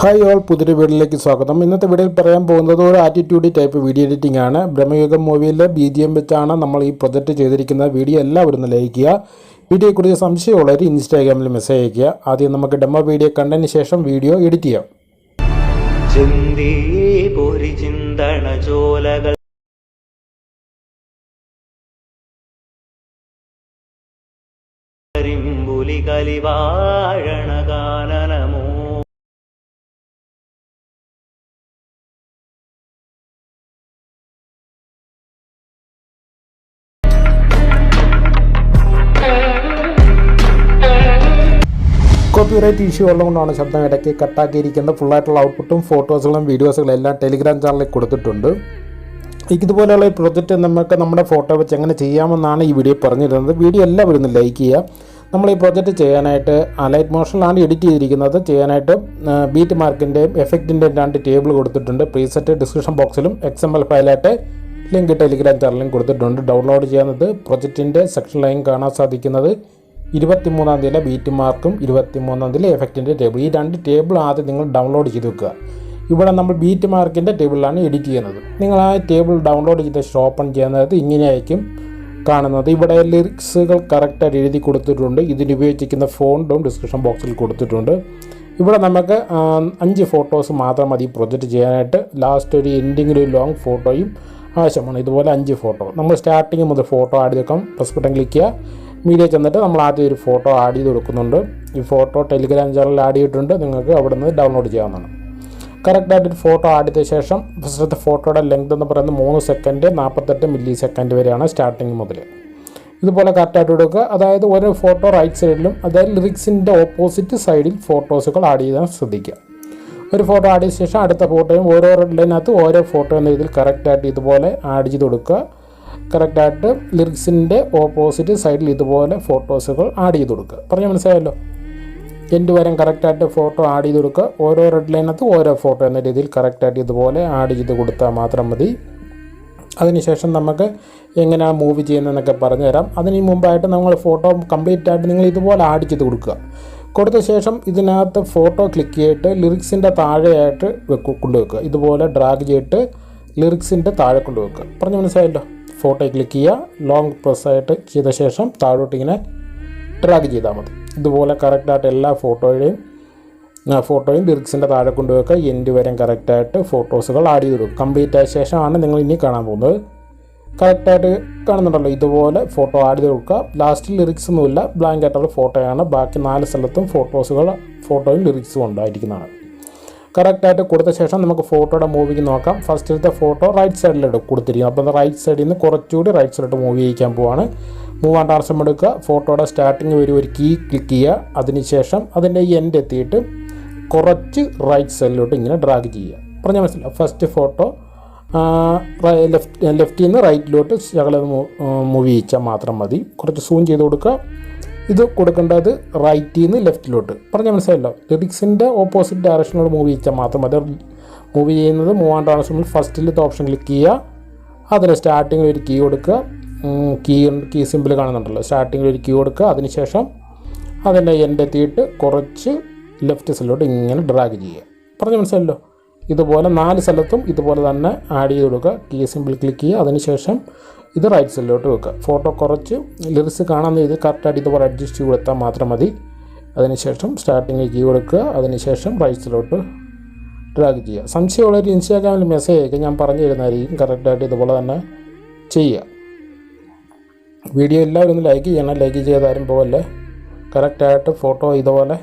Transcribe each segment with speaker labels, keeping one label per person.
Speaker 1: Hi all പുതിയൊരു വീഡിയോയിലേക്ക് സ്വാഗതം. ഇന്നത്തെ വീഡിയോയിൽ പറയാൻ പോകുന്നത് ഒരു ആറ്റിറ്റ്യൂഡ് ടൈപ്പ് വീഡിയോ എഡിറ്റിംഗ് ആണ്. ബ്രഹ്മയുഗം മൂവിയിലെ ബി ജി എം വെച്ചാണ് നമ്മൾ ഈ പ്രൊജക്റ്റ് ചെയ്തിരിക്കുന്നത് വീഡിയോ എല്ലാവരും ലയിക്കുക വീഡിയോയെക്കുറിച്ച് സംശയമുള്ളവർ ഇൻസ്റ്റാഗ്രാമിൽ മെസ്സേജ് അയക്കുക ആദ്യം നമുക്ക് ഡെമോ വീഡിയോ കണ്ടതിന് ശേഷം വീഡിയോ എഡിറ്റ് ചെയ്യാം.
Speaker 2: ചിന്തണ ചോലകൾ.
Speaker 1: കോപ്പിറൈറ്റ് ഇഷ്യൂ ഉള്ളതുകൊണ്ടാണ് ശബ്ദം ഇടയ്ക്ക് കട്ടാക്കിയിരിക്കുന്നത്. ഫുള്ളായിട്ടുള്ള ഔട്ട്പുട്ടും ഫോട്ടോസുകളും വീഡിയോസുകളും എല്ലാം ടെലിഗ്രാം ചാനലിൽ കൊടുത്തിട്ടുണ്ട്. ഇതുപോലെയുള്ള ഈ പ്രൊജക്റ്റ് നമുക്ക് നമ്മുടെ ഫോട്ടോ വെച്ച് എങ്ങനെ ചെയ്യാമെന്നാണ് ഈ വീഡിയോ പറഞ്ഞിരുന്നത്. വീഡിയോ എല്ലാവരും ഒന്ന് ലൈക്ക് ചെയ്യുക. നമ്മൾ ഈ പ്രൊജക്റ്റ് ചെയ്യാനായിട്ട് ലൈറ്റ് മോഷനിലാണ് എഡിറ്റ് ചെയ്തിരിക്കുന്നത്. ചെയ്യാനായിട്ട് ബീറ്റ് മാർക്കിന്റെയും എഫക്റ്റിന്റെയും രണ്ട് ടേബിൾ കൊടുത്തിട്ടുണ്ട്. പ്രീസെറ്റ് ഡിസ്ക്രിപ്ഷൻ ബോക്സിലും എക്സ് എം എൽ ഫയലായിട്ട് ലിങ്ക് ടെലിഗ്രാം ചാനലിലും കൊടുത്തിട്ടുണ്ട്. ഡൗൺലോഡ് ചെയ്യുന്നത് പ്രൊജക്റ്റിന്റെ സെക്ഷൻ ലൈൻ കാണാൻ സാധിക്കുന്നത്. ഇരുപത്തിമൂന്നാം തീയതി ബീറ്റ് മാർക്കും ഇരുപത്തിമൂന്നാം തീയതി എഫക്റ്റിന്റെ ടേബിൾ ഈ രണ്ട് ടേബിൾ ആദ്യം നിങ്ങൾ ഡൗൺലോഡ് ചെയ്ത് വെക്കുക. ഇവിടെ നമ്മൾ ബീറ്റ് മാർക്കിന്റെ ടേബിളിലാണ് എഡിറ്റ് ചെയ്യുന്നത്. നിങ്ങൾ ആ ടേബിൾ ഡൗൺലോഡ് ചെയ്ത ഓപ്പൺ ചെയ്യുന്നത് ഇങ്ങനെയായിരിക്കും കാണുന്നത്. ഇവിടെ ലിറിക്സുകൾ കറക്റ്റായിട്ട് എഴുതി കൊടുത്തിട്ടുണ്ട്. ഇതിന് ഉപയോഗിച്ചിരിക്കുന്ന ഫോണ്ടും ഡിസ്ക്രിപ്ഷൻ ബോക്സിൽ കൊടുത്തിട്ടുണ്ട്. ഇവിടെ നമുക്ക് അഞ്ച് ഫോട്ടോസ് മാത്രം മതി പ്രൊജക്റ്റ് ചെയ്യാനായിട്ട്. ലാസ്റ്റ് ഒരു എൻഡിങ്ങിൽ ഒരു ലോങ് ഫോട്ടോയും ആവശ്യമാണ്. ഇതുപോലെ അഞ്ച് ഫോട്ടോ നമ്മൾ സ്റ്റാർട്ടിങ് മുതൽ ഫോട്ടോ ആഡ് വെക്കാം പ്ലസ് ബട്ടൺ ക്ലിക്ക് ചെയ്യുക. മീഡിയ ചെന്നിട്ട് നമ്മൾ ആദ്യം ഒരു ഫോട്ടോ ആഡ് ചെയ്ത് കൊടുക്കുന്നുണ്ട്. ഈ ഫോട്ടോ ടെലിഗ്രാം ചാനലിൽ ആഡ് ചെയ്തിട്ടുണ്ട്. നിങ്ങൾക്ക് അവിടെ നിന്ന് ഡൗൺലോഡ് ചെയ്യാവുന്നതാണ് കറക്റ്റായിട്ട് ഒരു ഫോട്ടോ ആഡ് ചെയ്ത ശേഷം ഫസ്റ്റത്തെ ഫോട്ടോയുടെ ലെങ്ത് എന്ന് പറയുന്നത് മൂന്ന് സെക്കൻഡ് നാൽപ്പത്തെട്ട് മില്ലി സെക്കൻഡ് വരെയാണ് സ്റ്റാർട്ടിങ് മുതൽ ഇതുപോലെ കറക്റ്റായിട്ട് കൊടുക്കുക. അതായത് ഓരോ ഫോട്ടോ റൈറ്റ് സൈഡിലും അതായത് ലിറിക്സിന്റെ ഓപ്പോസിറ്റ് സൈഡിൽ ഫോട്ടോസുകൾ ആഡ് ചെയ്യാൻ ശ്രദ്ധിക്കുക. ഒരു ഫോട്ടോ ആഡ് ചെയ്ത ശേഷം അടുത്ത ഫോട്ടോയും ഓരോ റെഡിനകത്ത് ഓരോ ഫോട്ടോ എന്ന രീതിയിൽ കറക്റ്റായിട്ട് ഇതുപോലെ ആഡ് ചെയ്ത് കൊടുക്കുക. കറക്റ്റായിട്ട് ലിറിക്സിന്റെ ഓപ്പോസിറ്റ് സൈഡിൽ ഇതുപോലെ ഫോട്ടോസുകൾ ആഡ് ചെയ്ത് കൊടുക്കുക. പറഞ്ഞാൽ മനസ്സിലായല്ലോ? എന്റെ വരം കറക്റ്റായിട്ട് ഫോട്ടോ ആഡ് ചെയ്ത് കൊടുക്കുക. ഓരോ റെഡ് ലൈനകത്ത് ഓരോ ഫോട്ടോ എന്ന രീതിയിൽ കറക്റ്റായിട്ട് ഇതുപോലെ ആഡ് ചെയ്ത് കൊടുത്താൽ മാത്രം മതി. അതിനുശേഷം നമുക്ക് എങ്ങനെയാണ് മൂവ് ചെയ്യുന്നതെന്നൊക്കെ പറഞ്ഞുതരാം. അതിന് മുമ്പായിട്ട് നമ്മൾ ഫോട്ടോ കംപ്ലീറ്റ് ആയിട്ട് നിങ്ങൾ ഇതുപോലെ ആഡ് ചെയ്ത് കൊടുക്കുക. കൊടുത്ത ശേഷം ഇതിനകത്ത് ഫോട്ടോ ക്ലിക്ക് ചെയ്തിട്ട് ലിറിക്സിന്റെ താഴെയായിട്ട് വെക്കു കൊണ്ടുവെക്കുക. ഇതുപോലെ ഡ്രാഗ് ചെയ്തിട്ട് ലിറിക്സിന്റെ താഴെ കൊണ്ടുവെക്കുക. പറഞ്ഞു മനസ്സിലായല്ലോ? ഫോട്ടോ ക്ലിക്ക് ചെയ്യുക. ലോങ് പ്രസ് ആയിട്ട് ചെയ്ത ശേഷം താഴോട്ട് ഇങ്ങനെ ഡ്രാഗ് ചെയ്താൽ മതി. ഇതുപോലെ കറക്റ്റായിട്ട് എല്ലാ ഫോട്ടോയുടെയും ഫോട്ടോയും ലിറിക്സിന്റെ താഴെ കൊണ്ടുപോയൊക്കെ എൻഡ് വരെ കറക്റ്റായിട്ട് ഫോട്ടോസുകൾ ആഡ് ചെയ്ത് കൊടുക്കും കംപ്ലീറ്റ് ആയ ശേഷമാണ് നിങ്ങൾ ഇനി കാണാൻ പോകുന്നത്. കറക്റ്റായിട്ട് കാണുന്നുണ്ടല്ലോ. ഇതുപോലെ ഫോട്ടോ ആഡ് ചെയ്ത് കൊടുക്കുക ലാസ്റ്റിൽ ലിറിക്സ് ഒന്നുമില്ല. ബ്ലാങ്ക് ആയിട്ടുള്ള ഫോട്ടോയാണ് ബാക്കി നാല് സ്ഥലത്തും ഫോട്ടോസുകൾ ഫോട്ടോയും ലിറിക്സും ഉണ്ടായിരിക്കുന്നതാണ്. കറക്റ്റായിട്ട് കൊടുത്ത ശേഷം നമുക്ക് ഫോട്ടോയുടെ മൂവിക്ക് നോക്കാം. ഫസ്റ്റിലത്തെ ഫോട്ടോ റൈറ്റ് സൈഡിലോട്ട് കൊടുത്തിരിക്കും അപ്പോൾ റൈറ്റ് സൈഡിൽ നിന്ന് കുറച്ചുകൂടി റൈറ്റ് സൈഡിലോട്ട് മൂവ് ചെയ്യിക്കാൻ പോവാണ്. മൂവ് ആൻഡ് ആർസം എടുക്കുക. ഫോട്ടോയുടെ സ്റ്റാർട്ടിങ് വരും ഒരു കീ ക്ലിക്ക് ചെയ്യുക. അതിനുശേഷം അതിന്റെ എൻഡ് എത്തിയിട്ട് കുറച്ച് റൈറ്റ് സൈഡിലോട്ട് ഇങ്ങനെ ഡ്രാഗ് ചെയ്യുക. പറഞ്ഞാൽ മനസ്സിലാവും ഫസ്റ്റ് ഫോട്ടോ ലെഫ്റ്റ് ലെഫ്റ്റിൽ നിന്ന് റൈറ്റിലോട്ട് ശകലം മൂവ് ചെയ്യിച്ചാൽ മാത്രം മതി. കുറച്ച് സൂം ചെയ്ത് കൊടുക്കുക. ഇത് കൊടുക്കേണ്ടത് റൈറ്റിൽ നിന്ന് ലെഫ്റ്റിലോട്ട്. പറഞ്ഞാൽ മനസ്സിലായല്ലോ? ലിറിക്സിന്റെ ഓപ്പോസിറ്റ് ഡയറക്ഷനോട് മൂവ് ചെയ്യിച്ചാൽ മാത്രം അത് മൂവ് ചെയ്യുന്നത് മൂവ് ട്രാൻസ്ഫോമിൽ ഫസ്റ്റിലത്തെ ഓപ്ഷൻ ക്ലിക്ക് ചെയ്യുക. അതിന് സ്റ്റാർട്ടിങ്ങിൽ ഒരു കീ കൊടുക്കുക. കീ കീ സിമ്പിൾ കാണുന്നുണ്ടല്ലോ. സ്റ്റാർട്ടിങ്ങിൽ ഒരു കീ കൊടുക്കുക. അതിനുശേഷം അതിന്റെ എന്റെ എത്തിയിട്ട് കുറച്ച് ലെഫ്റ്റ് സൈഡിലോട്ട് ഇങ്ങനെ ഡ്രാഗ് ചെയ്യുക. പറഞ്ഞ മനസ്സിലല്ലോ ഇതുപോലെ നാല് സ്ഥലത്തും ഇതുപോലെ തന്നെ ആഡ് ചെയ്ത് കൊടുക്കുക. കീ സിമ്പിൾ ക്ലിക്ക് ചെയ്യുക. അതിനുശേഷം ഇത് റൈറ്റ് സൈഡിലോട്ട് വെക്കുക. ഫോട്ടോ കുറച്ച് ലിറിക്സ് കാണാമെന്ന് ഇത് കറക്റ്റായിട്ട് ഇതുപോലെ അഡ്ജസ്റ്റ് ചെയ്ത് കൊടുത്താൽ മാത്രം മതി. അതിനുശേഷം സ്റ്റാർട്ടിങ്ങിൽ കീ കൊടുക്കുക. അതിനുശേഷം റൈറ്റ് സൈഡിലോട്ട് ഡ്രാഗ് ചെയ്യുക. സംശയമുള്ളൊരു ഇൻസ്റ്റാഗ്രാമിൽ മെസ്സേജ് അയക്കുക. ഞാൻ പറഞ്ഞു തരുന്നതായിരിക്കും കറക്റ്റായിട്ട് ഇതുപോലെ തന്നെ ചെയ്യുക. വീഡിയോ എല്ലാവരും ഒന്ന് ലൈക്ക് ചെയ്യണം. ലൈക്ക് ചെയ്താലും പോകല്ലേ കറക്റ്റായിട്ട് ഫോട്ടോ ഇതുപോലെ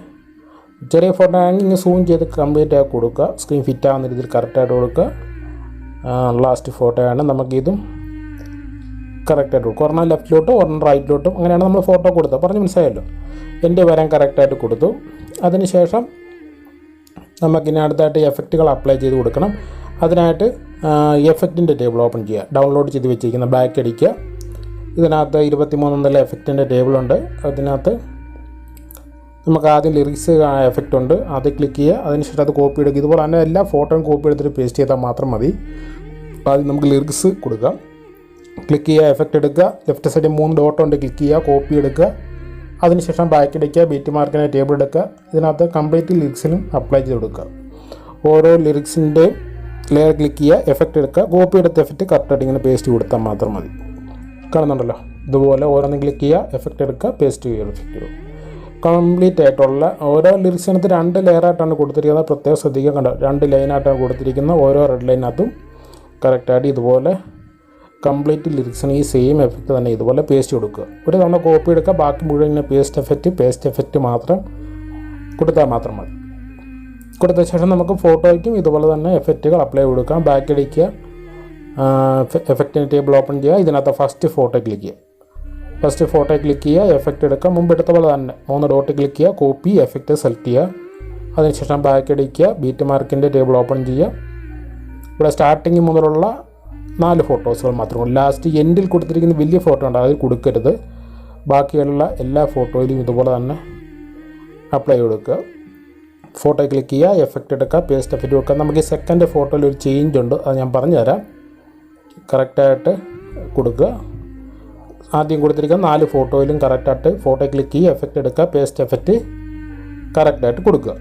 Speaker 1: ചെറിയ ഫോട്ടോ ആണെങ്കിൽ ഇങ്ങനെ സൂം ചെയ്ത് കംപ്ലീറ്റ് ആക്കി കൊടുക്കുക. സ്ക്രീൻ ഫിറ്റ് ആവുന്ന രീതിയിൽ കറക്റ്റായിട്ട് കൊടുക്കുക. ലാസ്റ്റ് ഫോട്ടോ ഫോട്ടോയാണ് നമുക്കിതും കറക്റ്റായിട്ട് കൊടുക്കും ഒരെണ്ണം ലെഫ്റ്റിലോട്ടും ഒരെണ്ണം റൈറ്റിലോട്ടും അങ്ങനെയാണ് നമ്മൾ ഫോട്ടോ കൊടുത്തത്. പറഞ്ഞ് മനസ്സിലായല്ലോ? എന്റെ വരാൻ കറക്റ്റായിട്ട് കൊടുത്തു. അതിനുശേഷം നമുക്കിനി അടുത്തായിട്ട് എഫക്റ്റുകൾ അപ്ലൈ ചെയ്ത് കൊടുക്കണം. അതിനായിട്ട് എഫക്റ്റിന്റെ ടേബിൾ ഓപ്പൺ ചെയ്യുക. ഡൗൺലോഡ് ചെയ്ത് വെച്ചിരിക്കുന്ന ബാക്ക് അടിക്കുക. ഇതിനകത്ത് ഇരുപത്തി എന്നുള്ള എഫക്റ്റിന്റെ ടേബിളുണ്ട് അതിനകത്ത് നമുക്ക് ആദ്യം ലിറിക്സ് എഫക്റ്റ് ഉണ്ട്. അത് ക്ലിക്ക് ചെയ്യുക. അതിനുശേഷം അത് കോപ്പി എടുക്കുക. ഇതുപോലെ തന്നെ എല്ലാ ഫോട്ടോയും കോപ്പി എടുത്തിട്ട് പേസ്റ്റ് ചെയ്താൽ മാത്രം മതി. ആദ്യം നമുക്ക് ലിറിക്സ് കൊടുക്കാം. ക്ലിക്ക് ചെയ്യുക എഫക്റ്റ് എടുക്കുക. ലെഫ്റ്റ് സൈഡിൽ മൂന്ന് ഡോട്ട് ഉണ്ട്. ക്ലിക്ക് ചെയ്യുക കോപ്പി എടുക്കുക. അതിനുശേഷം ബാക്ക് അടിക്കുക ബീറ്റ് മാർക്കിനെ ടേബിൾ എടുക്കുക. ഇതിനകത്ത് കംപ്ലീറ്റ് ലിറിക്സിനും അപ്ലൈ ചെയ്ത് കൊടുക്കുക. ഓരോ ലിറിക്സിന്റെയും ലെയർ ക്ലിക്ക് ചെയ്യുക എഫക്റ്റ് എടുക്കുക. കോപ്പി എടുത്ത എഫക്റ്റ് കറക്റ്റായിട്ട് ഇങ്ങനെ പേസ്റ്റ് കൊടുത്താൽ മാത്രം മതി. കാണുന്നുണ്ടല്ലോ? ഇതുപോലെ ഓരോന്നും ക്ലിക്ക് ചെയ്യുക എഫക്റ്റ് എടുക്കുക പേസ്റ്റ് ചെയ്യുക എഫക്റ്റ് ഇടുക. കംപ്ലീറ്റ് ആയിട്ടുള്ള ഓരോ ലിറിക്സിനകത്ത് രണ്ട് ലെയറായിട്ടാണ് കൊടുത്തിരിക്കുന്നത്. പ്രത്യേകം ശ്രദ്ധിക്കാൻ കണ്ടോ രണ്ട് ലൈനായിട്ടാണ് കൊടുത്തിരിക്കുന്നത്. ഓരോ റെഡ് ലൈനകത്തും കറക്റ്റായിട്ട് ഇതുപോലെ കംപ്ലീറ്റ് ലിറിക്സിന് ഈ സെയിം എഫക്റ്റ് തന്നെ ഇതുപോലെ പേസ്റ്റ് കൊടുക്കുക. ഒരു തവണ കോപ്പി എടുക്കുക. ബാക്കി മുഴുവൻ ഇങ്ങനെ പേസ്റ്റ് എഫക്റ്റ് പേസ്റ്റ് എഫക്റ്റ് മാത്രം കൊടുത്താൽ മാത്രം മതി. കൊടുത്ത ശേഷം നമുക്ക് ഫോട്ടോയ്ക്കും ഇതുപോലെ തന്നെ എഫക്റ്റുകൾ അപ്ലൈ കൊടുക്കാം. ബാക്ക് അടിക്കുക എഫക്റ്റിന് ടേബിൾ ഓപ്പൺ ചെയ്യുക. ഇതിനകത്ത് ഫസ്റ്റ് ഫോട്ടോ ക്ലിക്ക് ചെയ്യുക. ഫസ്റ്റ് ഫോട്ടോ ക്ലിക്ക് ചെയ്യുക എഫക്റ്റ് എടുക്കുക. മുമ്പ് എടുത്ത പോലെ തന്നെ. മൂന്ന് ഡോട്ട് ക്ലിക്ക് ചെയ്യുക കോപ്പി എഫക്റ്റ് സെലക്ട് ചെയ്യുക. അതിനുശേഷം ബാക്ക് അടിക്കുക ബീറ്റ് മാർക്കിന്റെ ടേബിൾ ഓപ്പൺ ചെയ്യുക. ഇവിടെ സ്റ്റാർട്ടിങ് മുതലുള്ള നാല് ഫോട്ടോസുകൾ മാത്രമേ ലാസ്റ്റ് എൻഡിൽ കൊടുത്തിരിക്കുന്ന വലിയ ഫോട്ടോ ഉണ്ട് അത് കൊടുക്കരുത്. ബാക്കിയുള്ള എല്ലാ ഫോട്ടോയിലും ഇതുപോലെ തന്നെ അപ്ലൈ കൊടുക്കുക. ഫോട്ടോ ക്ലിക്ക് ചെയ്യുക എഫക്റ്റ് എടുക്കുക പേസ്റ്റ് എഫക്റ്റ് കൊടുക്കുക. നമുക്ക് ഈ സെക്കൻഡ് ഫോട്ടോയിൽ ഒരു ചേഞ്ച് ഉണ്ട്. അത് ഞാൻ പറഞ്ഞുതരാം. കറക്റ്റായിട്ട് കൊടുക്കുക. ആദ്യം കൊടുത്തിരിക്കുന്ന നാല് ഫോട്ടോയിലും കറക്റ്റായിട്ട് ഫോട്ടോ ക്ലിക്ക് ചെയ്യുക എഫക്റ്റ് എടുക്കുക പേസ്റ്റ് എഫക്റ്റ് കറക്റ്റായിട്ട് കൊടുക്കുക.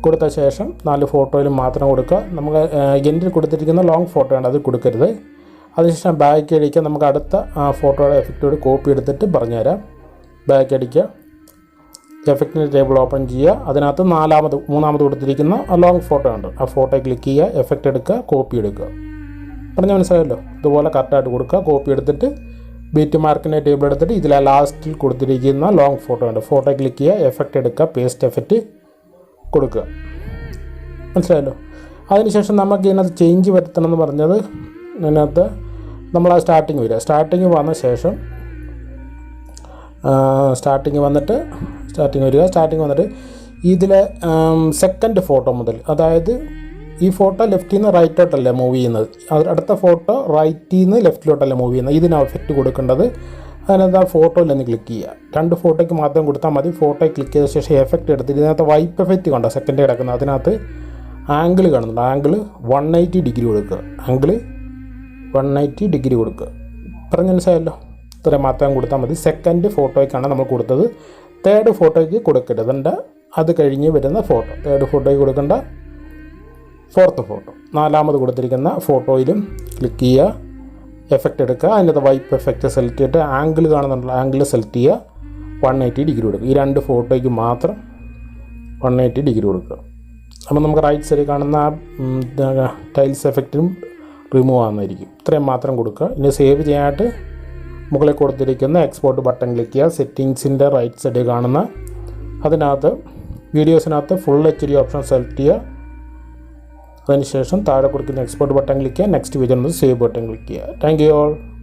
Speaker 1: കൊടുത്ത ശേഷം നാല് ഫോട്ടോയിലും മാത്രം കൊടുക്കുക. നമുക്ക് എൻഡിൽ കൊടുത്തിരിക്കുന്ന ലോങ് ഫോട്ടോ ഉണ്ട് അത് കൊടുക്കരുത്. അതിനുശേഷം ബാക്ക് അടിക്കുക. നമുക്ക് അടുത്ത ഫോട്ടോയുടെ എഫക്റ്റോട് കോപ്പി എടുത്തിട്ട് പറഞ്ഞുതരാം. ബാക്ക് അടിക്കുക. എഫക്റ്റിന്റെ ടേബിൾ ഓപ്പൺ ചെയ്യുക. അതിനകത്ത് നാലാമത് മൂന്നാമത് കൊടുത്തിരിക്കുന്ന ലോങ് ഫോട്ടോ ഉണ്ട് ആ ഫോട്ടോ ക്ലിക്ക് ചെയ്യുക എഫക്റ്റ് എടുക്കുക കോപ്പി എടുക്കുക. പറഞ്ഞ മനസ്സിലായല്ലോ? ഇതുപോലെ കറക്റ്റായിട്ട് കൊടുക്കുക. കോപ്പി എടുത്തിട്ട് ബീറ്റ് മാർക്കിന്റെ ടേബിൾ എടുത്തിട്ട് ഇതിലെ ലാസ്റ്റിൽ കൊടുത്തിരിക്കുന്ന ലോങ് ഫോട്ടോ ഉണ്ട് ഫോട്ടോ ക്ലിക്ക് ചെയ്യുക എഫക്റ്റ് എടുക്കുക പേസ്റ്റ് എഫക്റ്റ് കൊടുക്കുക. മനസ്സിലായല്ലോ? അതിനുശേഷം നമുക്ക് ഇതിനകത്ത് ചേഞ്ച് വരുത്തണം എന്ന് പറഞ്ഞത് ഇതിനകത്ത് നമ്മൾ ആ സ്റ്റാർട്ടിങ് വരിക. സ്റ്റാർട്ടിങ് വന്ന ശേഷം സ്റ്റാർട്ടിങ് വന്നിട്ട് സ്റ്റാർട്ടിങ് വരിക. സ്റ്റാർട്ടിങ് വന്നിട്ട് ഇതിലെ സെക്കൻഡ് ഫോട്ടോ മുതൽ അതായത് ഈ ഫോട്ടോ ലെഫ്റ്റിൽ നിന്ന് റൈറ്റോട്ടല്ലേ മൂവ് ചെയ്യുന്നത്? അടുത്ത ഫോട്ടോ റൈറ്റിൽ നിന്ന് ലെഫ്റ്റിലോട്ടല്ലേ മൂവ് ചെയ്യുന്നത്? ഇതിന് എഫക്റ്റ് കൊടുക്കേണ്ടത്. അതിനകത്ത് ആ ഫോട്ടോയിൽ ഒന്ന് ക്ലിക്ക് ചെയ്യുക. രണ്ട് ഫോട്ടോയ്ക്ക് മാത്രം കൊടുത്താൽ മതി. ഫോട്ടോ ക്ലിക്ക് ചെയ്ത ശേഷം എഫക്റ്റ് എടുത്തിട്ട് ഇതിനകത്ത് വൈപ്പ് എഫക്റ്റ് കണ്ടോ? സെക്കൻഡ് കിടക്കുന്നത് അതിനകത്ത് ആംഗിൾ കാണുന്നുണ്ട്. ആംഗിൾ വൺ എയ്റ്റി ഡിഗ്രി കൊടുക്കുക. ആംഗിൾ വൺ എയ്റ്റി ഡിഗ്രി കൊടുക്കുക. പറഞ്ഞ മനസ്സിലായല്ലോ? ഇത്ര മാത്രം കൊടുത്താൽ മതി. സെക്കൻഡ് ഫോട്ടോയ്ക്കാണ് നമ്മൾ കൊടുത്തത്. തേർഡ് ഫോട്ടോയ്ക്ക് കൊടുക്കരുത്. അത് കഴിഞ്ഞ് വരുന്ന ഫോട്ടോ തേർഡ് ഫോട്ടോയ്ക്ക് കൊടുക്കേണ്ട. ഫോർത്ത് ഫോട്ടോ നാലാമത് കൊടുത്തിരിക്കുന്ന ഫോട്ടോയിലും ക്ലിക്ക് ചെയ്യുക. എഫക്റ്റ് എടുക്കുക. അതിന്റെ വൈപ്പ് എഫക്റ്റ് സെലക്ട് ചെയ്തിട്ട് ആംഗിൾ കാണുന്നുണ്ടല്ലോ. ആംഗിൾ സെലക്ട് ചെയ്യുക. വൺ എയ്റ്റി ഡിഗ്രി കൊടുക്കുക. ഈ രണ്ട് ഫോട്ടോയ്ക്ക് മാത്രം വൺ എയ്റ്റി ഡിഗ്രി കൊടുക്കുക. അപ്പോൾ നമുക്ക് റൈറ്റ് സൈഡിൽ കാണുന്ന ആ ടൈൽസ് എഫക്റ്റും റിമൂവ് ആകുന്നതായിരിക്കും ഇത്രയും മാത്രം കൊടുക്കുക. ഇനി സേവ് ചെയ്യാനായിട്ട് മുകളിൽ കൊടുത്തിരിക്കുന്ന എക്സ്പോർട്ട് ബട്ടൺ ക്ലിക്ക് ചെയ്യുക. സെറ്റിങ്സിന്റെ റൈറ്റ് സൈഡിൽ കാണുന്ന അതിനകത്ത് വീഡിയോസിനകത്ത് full H D option select ചെയ്യുക. അതിനുശേഷം താഴെ കൊടുക്കുന്ന എക്സ്പോർട്ട് ബട്ടൺ ക്ലിക്ക് ചെയ്യുക. Next page save button click ചെയ്യുക. Thank you all